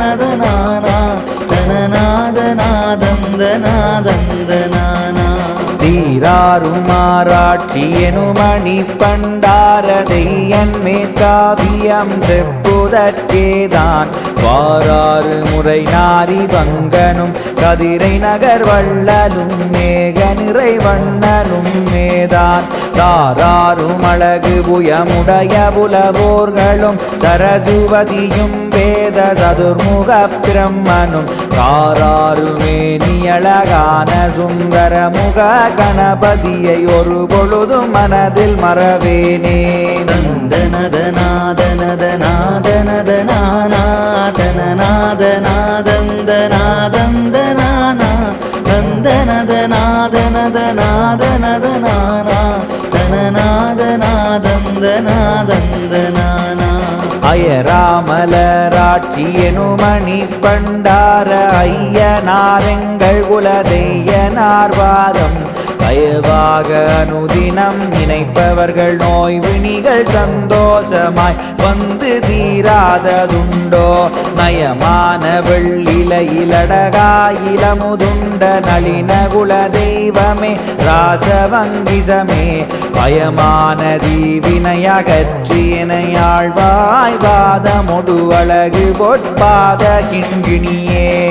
நதநானா தனநாதநாதந்தநாதந்தநானா தீராரும் மாராட்சி எனுமணி பண்டாரதை என்மே காவியம் செப்புதற்கேதான். வாராறு முறை நாரி பங்கனும் கதிரை நகர் வள்ளலும் மேக நிறை வண்ணனும் மேதான். தாராரும் அழகு புயமுடைய புலவோர்களும் சரசுவதியும் வேத சதுர்முக பிரம்மனும். காராருமே நீ அழகான சுந்தர முக கணபதியை ஒரு பொழுதும் மனதில் மறவேனே. நந்தனதநாத அயராமலராட்சி எனுமணி பண்டார ஐயனாரெங்கள் குலதெய்யனார்வாதம் தயவாக அனுதினம் நினைப்பவர்கள் நோய் வினிகள் சந்தோஷமாய் வந்து தீராததுண்டோ? நயமான வெள்ளிலையிலடகாயிலமுதுண்ட நளின குல தெய்வமே ராசவங்கிசமே. பயமான தீவினையகற்றியனையாழ்வாய் வாதமொடு அழகு பொற்பாத கிண்கிணியே.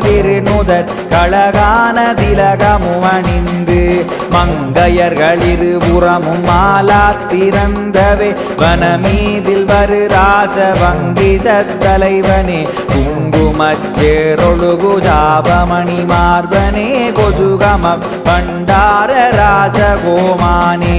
திருநுதர் கழகான திலகமும் அணிந்து மங்கையர்கள் இருபுறமும் மாலா திறந்தவே வனமீதில் வரு ராச வங்கி சத்தலைவனே குங்குமச்சேரொழுகு ஜாபமணி மார்பனே கொசுகம பண்டார ராசகோமானே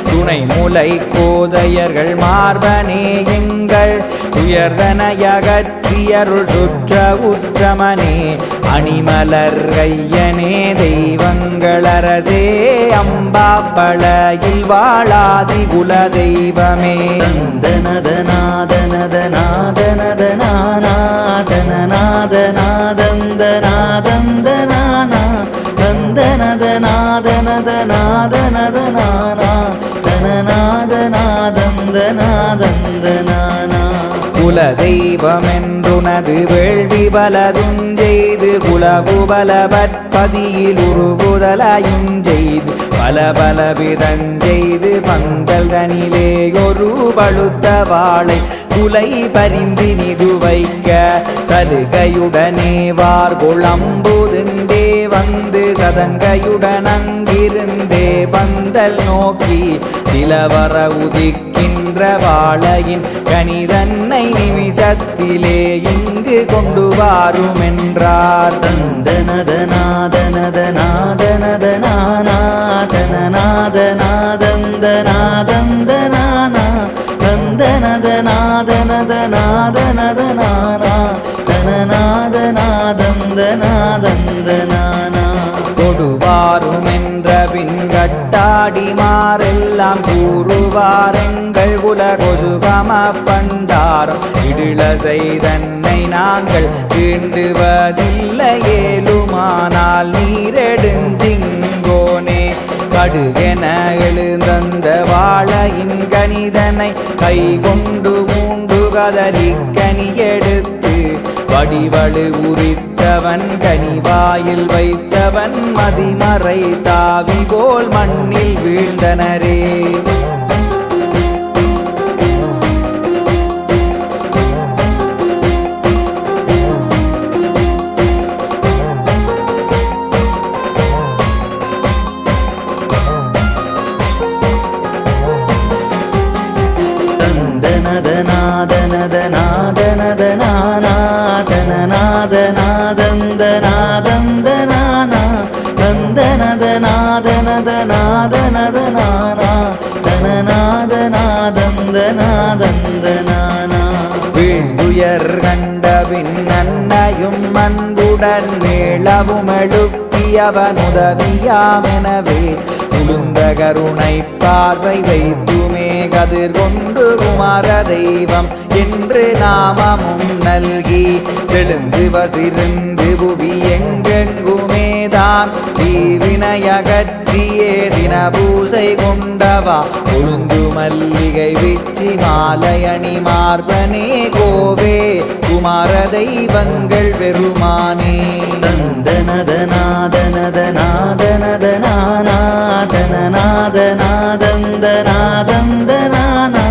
துணை முலை கோதையர்கள் மார்பனே எங்கள் உயர்தனையகற்றியருள் சுற்ற உற்றமனே அணிமலர் கையனே தெய்வங்களரசே அம்பா பழையில் வாழாதி குல தெய்வமே தந்தனதனாதனதனாதனதனாதனதனாதந்தனாதந்தனாதந்தனாதனதனாதனதனாதன குலதெய்வமென்றுனது வேள்வி பலதுஞ்செய்து குலவு பலபற்பதியில் உருவுதலையும் செய்து பல பல விதஞ்செய்து பந்தல் தனிலே ஒரு பழுத்த வாழை குலை பரிந்து நிது வைக்க சலுகையுடனே வார்குளம்புதுண்டே வந்து கதங்கையுடன் அங்கிருந்தே பந்தல் நோக்கி நிலவர உதிக்கின்ற வாழையின் கணிதன்னை நிமிஷத்திலே இங்கு கொண்டு வாருமென்றார். கொடுவாருமென்ற பின்கட்டாடி கூறுவாரெங்கள் உலகொசுகம பண்டாரம் இடுள செய்தன்னை நாங்கள் தீண்டுவதில்லை ஏலுமானால் நீரெடுஞ்சிங்கோனே. கடுகென எழுந்தந்த வாழையின் கணிதனை கை கொண்டு மூண்டு கதறி கனி எடுத்து வடிவழு உரித்தவன் கனிவாயில் வைத்தவன் மதிமறை தாவி போல் மண்ணில் வீழ்ந்தனரே. தந்தனதனாதனதனாதனதனானா தனநாதனாதந்தனாதந்தனானா வீழ்ந்துயர் கண்டபின் அன்னையும் அன்புடன் மேளவும் எழுப்பியவன் உதவியாமெனவே குழுந்த கருணை பார்வை வைத்துமே கதிர் கொண்டு குமார தெய்வம் என்று நாமமும் நல்கி செழுந்து வசிருந்து புவி எங்கெங்கு தீவினையகற்றியே தின பூசை கொண்டவா? கொழுந்து மல்லிகை விச்சி மாலையணி மார்பனே கோவே குமார தெய்வங்கள் பெருமானே தந்தனதனாதனதனாதனதனாதந்தனாதந்தனானா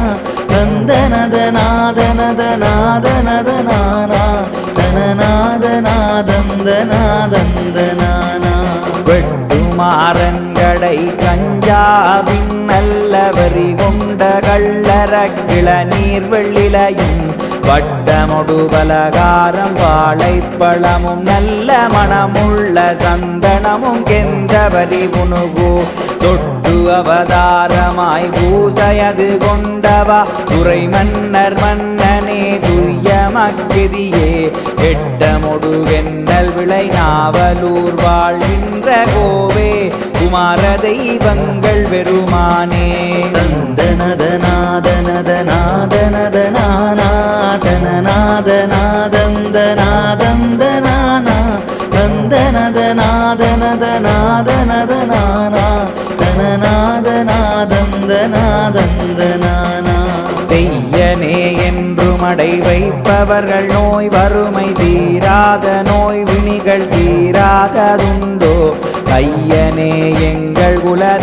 மாறங்கடை கஞ்சாவின் நல்ல வரி கொண்ட கள்ளர கிளநீர் வெள்ளிலையும் வட்டமொடு பலகாரம் வாழைப்பழமும் நல்ல மனமுள்ள சந்தனமும் கெந்தவரி புனுகு தொட்டு அவதாரமாய் பூசையது கொண்டவா? துறை மன்னர் மன்னனே துய்ய மக்கிதியே எட்டமொடு வெண்ணல் நாவலூர் வாழ்கின்ற கோவே குமார தெய்வங்கள் பெருமானே. தந்தனதனாதனதனாதனநாதனாதந்தனாதந்தனானா என்றும் வைப்பவர்கள் நோய் வறுமை தீராத நோய் வினிகள் தீராததுண்டோ? கையனே எங்கள் குல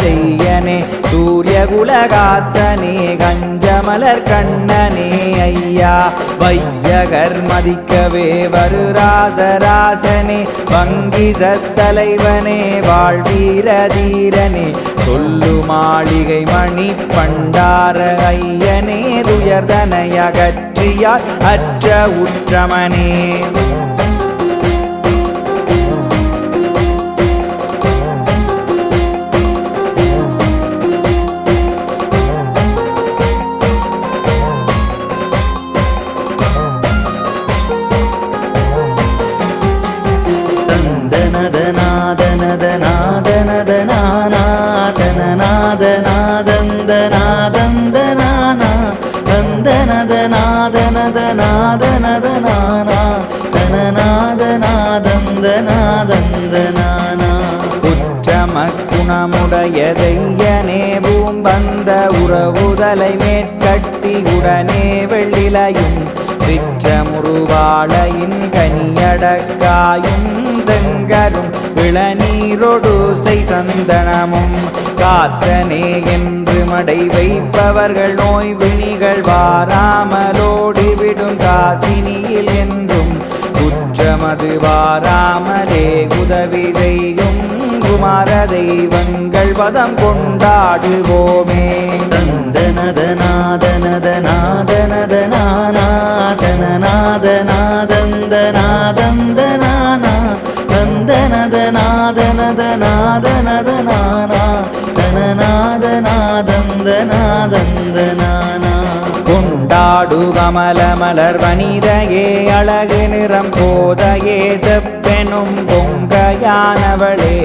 சூரிய குலகாத்தனே கஞ்சமலர் கண்ணனே ஐயா. வையகர் மதிக்கவே வருராசராசனே வங்கி சத்தலைவனே வாழ்வீர தீரனே சொல்லு மாளிகை மணி பண்டார ஐயனே துயர்தனையகற்றியார் அற்ற உற்றமனே. தந்தனதனாதனதனாதனதனானா தனநாதனாதந்தனாதந்தனானா குற்றமக்குணமுடைய தெய்யனே பூம்பந்த உறவுதலை மேற்கட்டி உடனே வெள்ளிலையும் சிற்றமுருவாளையின் கனியடக்காயும் செங்கரும் இளநீரொடு செய் சந்தனமும் காத்தனே என்று மடை வைப்பவர்கள் நோய் வினிகள் வாராமலோடிவிடும் காசினியில் என்றும் குற்றமது வாராமலே உதவி செய்யும் குமார தெய்வங்கள் பதம் கொண்டாடுவோமே தந்தனதனாதனதனாதனநாதனாதந்தனாதந்தனானா தந்தனதனாதனதனாதனதனானா கொண்டாடு கமல மலர் வனிதையே அழகு நிறம் போதையே செப்பெனும் பொங்கையானவளே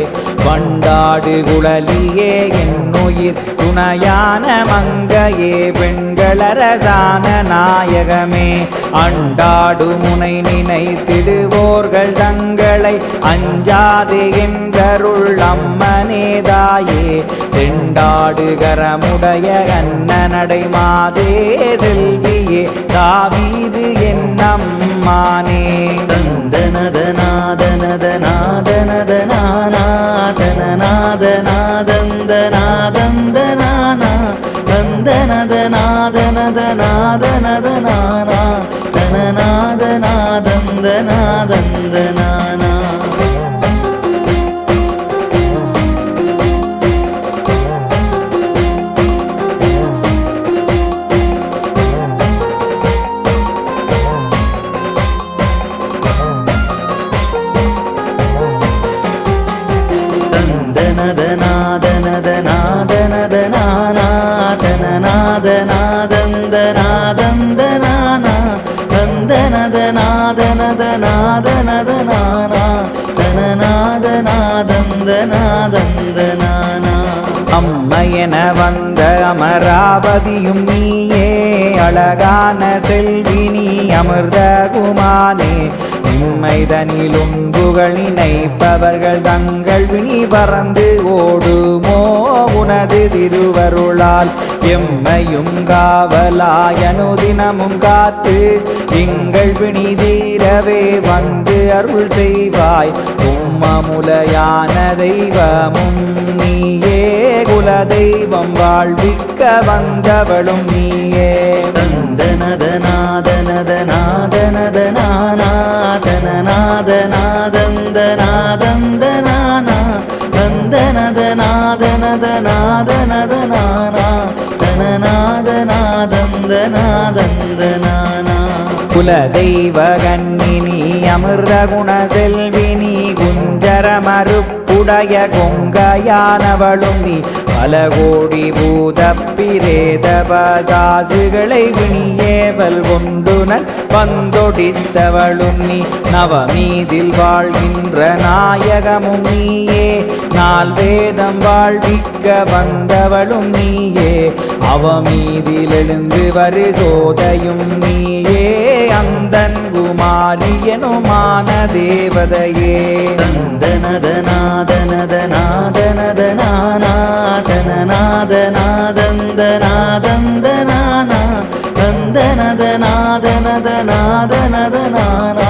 வண்டாடு குழலியே என்னுயிர். துணையான மங்கையே பெண்களரசான நாயகமே. அண்டாடு முனை நினைத்திடுவோர்கள் தங்களை. அஞ்சாது என்றருள் அம்மனேதாயே தெண்டாடு கரமுடைய கண்ணனடை மாதே செல்வியே. தாவீது என்னம்மானே. நத நாத நத நானா தன நாத நாதந்த நாதந்த நானா தந்த நத நாத நத நாத நத நானா தன நாத நாதந்த நாதந்த நாத நாதந்த வந்த அமராவதியும் நீயே அழகான செல்வி நீ அமிர்த குமானே. இம்மைதனில் புகழ் நினைப்பவர்கள் தங்கள் வினி பறந்து ஓடுமோ உனது திருவருளால். எம்மையும் காவலாய் அனுதினமும் காத்து எங்கள் வினி தீரவே வந்து அருள் செய்வாய். உம்மமுலையான தெய்வமும் நீயே. குல தெய்வம் வாழ்விக்க வந்தவளும் நீயே. தந்தனத நாதனத மறுப்புடைய கொங்கையானவளும் நீ. பல கோடி பூத பிரேத பசாசுகளை விணியேவல் கொண்டுனன் வந்தொடித்தவளும் நீ. நவமீதில் வாழ்கின்ற நாயகமும் நீயே. நால் வேதம் வாழ்விக்க வந்தவளும் நீயே. அவமீதில் எழுந்து வரு சோதையும் நீயே. அந்தன் குமாரியனுமான தேவதையே. தந்தனத நாதனத நாதனத நானா நாத நாதந்த நாதந்த நானா தந்தனத நாதனத நாதனத நானா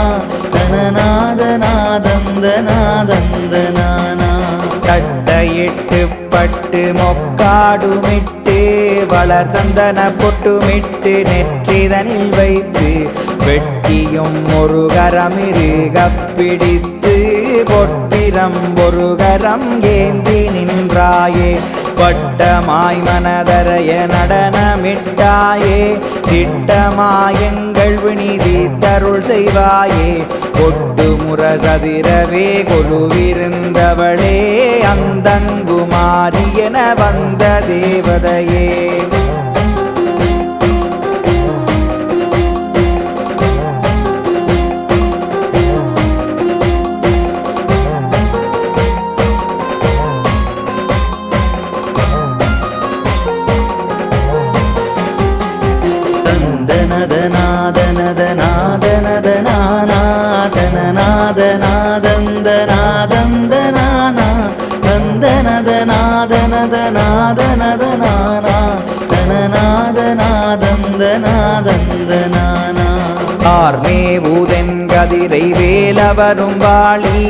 தன நாத நாதந்த நாதந்த நானா தட்டையிட்டு பட்டு மொக்காடுமிட்டு வளர் சந்தன பொட்டுமிட்டு நெற்றிதனில் வைத்து வெட்டியும் ஒரு கரமிருக பிடித்து பொட்டு வீரம் ஒரு கரம் ஏந்தி நின்றாயே. வட்டமாய் மனதரைய நடனமிட்டாயே. திட்டமாயங்கள் வினிதி தருள் செய்வாயே. கொட்டு முரசதிரவே கொலுவிருந்தவளே. அந்தங்குமாரி என வந்த தேவதையே. ஆர்மேவுதென் கதிரை வேலவரும் வாழி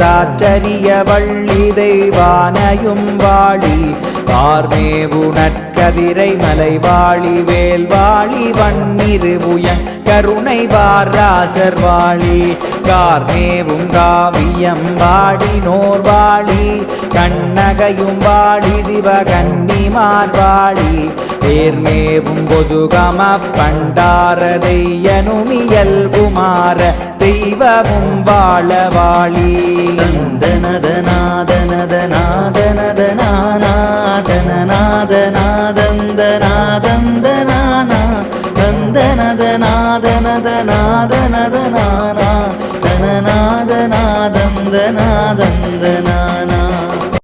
சாற்றரிய வள்ளி தெய்வானையும் வாழி. பார்மேவு நற்கதிரை மலை வாழி வேல் வாழி வன்னிருபுயன் கருணை வாராசர் வாழி. கார்மேவும் காவியம் வாடி நோர் வாழி கண்ணகையும் வாழி சிவகன்னிமார் வாழி. ஏர்மேவும் பொசுகம பண்டார தெய்யனுமியல் குமார தெய்வமும் வாழ வாழி தந்தனத